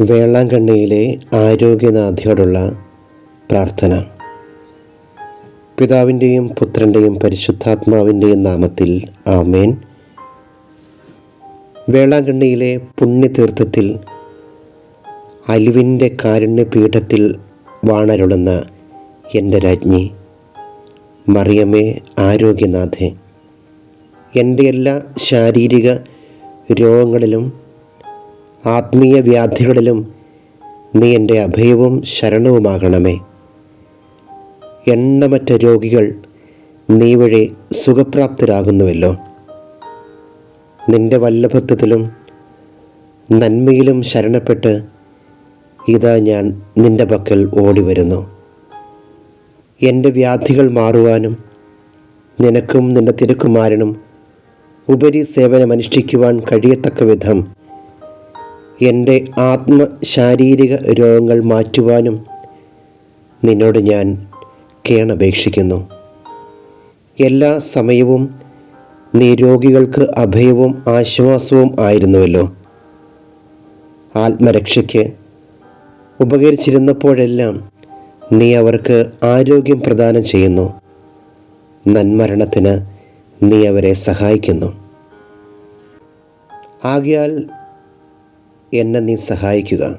വേളാങ്കണ്ണിയിലെ ആരോഗ്യനാഥയോടുള്ള പ്രാർത്ഥന. പിതാവിന്റെയും പുത്രന്റെയും പരിശുദ്ധാത്മാവിന്റെയും നാമത്തിൽ ആമേൻ. വേളാങ്കണ്ണിയിലെ പുണ്യതീർത്ഥത്തിൽ അലിവിന്റെ കാരുണ്യപീഠത്തിൽ വാണരുളുന്ന എന്റെ രാജ്ഞി മറിയമേ ആരോഗ്യനാഥേ. എന്റെ എല്ലാ ശാരീരിക രോഗങ്ങളിലും ആത്മീയ വ്യാധികളിലും നീ എന്റെ അഭയവും ശരണവുമാകണമേ. എണ്ണമറ്റ രോഗികൾ നീ വഴി സുഖപ്രാപ്തരാകുന്നുവല്ലോ. നിന്റെ വല്ലഭത്വത്തിലും നന്മയിലും ശരണപ്പെട്ട് ഇതാ ഞാൻ നിന്റെ പക്കൽ ഓടി വരുന്നു എന്റെ വ്യാധികൾ മാറുവാനും നിനക്കും നിന്റെ തിരുക്കുമാരനും ഉപരി സേവനമനുഷ്ഠിക്കുവാൻ കഴിയത്തക്ക വിധം എന്റെ ആത്മ ശാരീരിക രോഗങ്ങൾ മാറ്റുവാനും നിന്നോട് ഞാൻ കേണപേക്ഷിക്കുന്നു. എല്ലാ സമയവും നീ രോഗികൾക്ക് അഭയവും ആശ്വാസവും ആയിരുന്നുവല്ലോ. ആത്മരക്ഷയ്ക്ക് ഉപകരിച്ചിരുന്നപ്പോഴെല്ലാം നീ അവർക്ക് ആരോഗ്യം പ്രദാനം ചെയ്യുന്നു. നന്മരണത്തിന് നീ അവരെ സഹായിക്കുന്നു. ആകയാൽ എന്നെ നീ സഹായിക്കുക.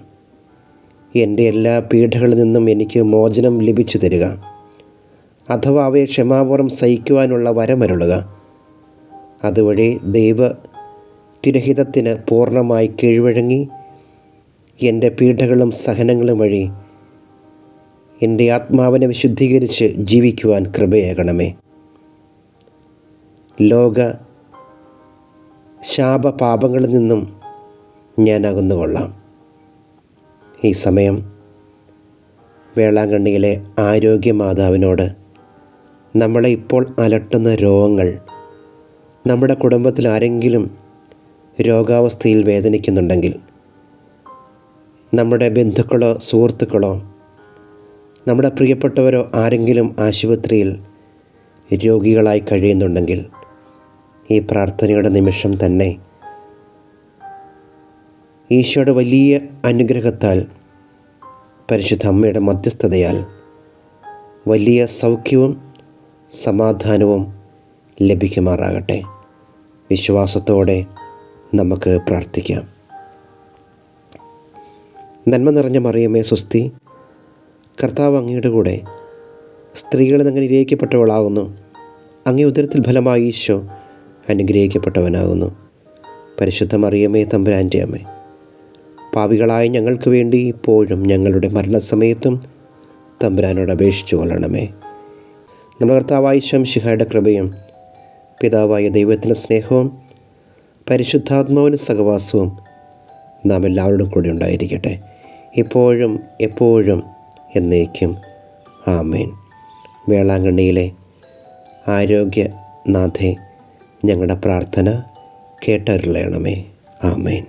എന്റെ എല്ലാ പീഡകളിൽ നിന്നും എനിക്ക് മോചനം ലഭിച്ചു തരിക. അഥവാ അവയെ ക്ഷമാപൂർവം സഹിക്കുവാനുള്ള വരമരുളുക അതുവഴി ദൈവ തിരഹിതത്തിന് പൂർണമായി കീഴ്വഴങ്ങി എന്റെ പീഡകളും സഹനങ്ങളും വഴി എന്റെ ആത്മാവിനെ വിശുദ്ധീകരിച്ച് ജീവിക്കുവാൻ കൃപയേകണമേ. ലോക ശാപപാപങ്ങളിൽ നിന്നും ഞാൻ അകന്നുകൊള്ളാം ഈ സമയം വേളാങ്കണ്ണിയിലെ ആരോഗ്യമാതാവിനോട് നമ്മളെ ഇപ്പോൾ അലട്ടുന്ന രോഗങ്ങൾ നമ്മുടെ കുടുംബത്തിൽ ആരെങ്കിലും രോഗാവസ്ഥയിൽ വേദനിക്കുന്നുണ്ടെങ്കിൽ നമ്മുടെ ബന്ധുക്കളോ സുഹൃത്തുക്കളോ നമ്മുടെ പ്രിയപ്പെട്ടവരോ ആരെങ്കിലും ആശുപത്രിയിൽ രോഗികളായി കഴിയുന്നുണ്ടെങ്കിൽ ഈ പ്രാർത്ഥനയുടെ നിമിഷം തന്നെ ഈശോയുടെ വലിയ അനുഗ്രഹത്താൽ പരിശുദ്ധ അമ്മയുടെ മധ്യസ്ഥതയാൽ വലിയ സൗഖ്യവും സമാധാനവും ലഭിക്കുമാറാകട്ടെ. വിശ്വാസത്തോടെ നമുക്ക് പ്രാർത്ഥിക്കാം. നന്മ നിറഞ്ഞ മറിയമേ സുസ്തി കർത്താവ് അങ്ങയുടെ കൂടെ സ്ത്രീകളിൽ അങ്ങനെ ഇരയിക്കപ്പെട്ടവളാകുന്നു. അങ്ങേ ഉദരത്തിൽ ഫലമായി ഈശോ അനുഗ്രഹിക്കപ്പെട്ടവനാകുന്നു. പരിശുദ്ധ മറിയമേ തമ്പുരാന്റെ അമ്മേ പാപികളായ ഞങ്ങൾക്ക് വേണ്ടി ഇപ്പോഴും ഞങ്ങളുടെ മരണസമയത്തും തമ്പുരാനോട് അപേക്ഷിച്ചു കൊള്ളണമേ. നമ്മുടെ കർത്താവായ ശംശിഹയുടെ കൃപയും പിതാവായ ദൈവത്തിന്റെ സ്നേഹവും പരിശുദ്ധാത്മാവിന് സഹവാസവും നാം എല്ലാവരോടും കൂടി ഉണ്ടായിരിക്കട്ടെ. ഇപ്പോഴും എപ്പോഴും എന്നേക്കും. ആമേൻ. വേളാങ്കണ്ണിയിലെ ആരോഗ്യനാഥെ ഞങ്ങളുടെ പ്രാർത്ഥന കേട്ടരുളയണമേ ആമേൻ.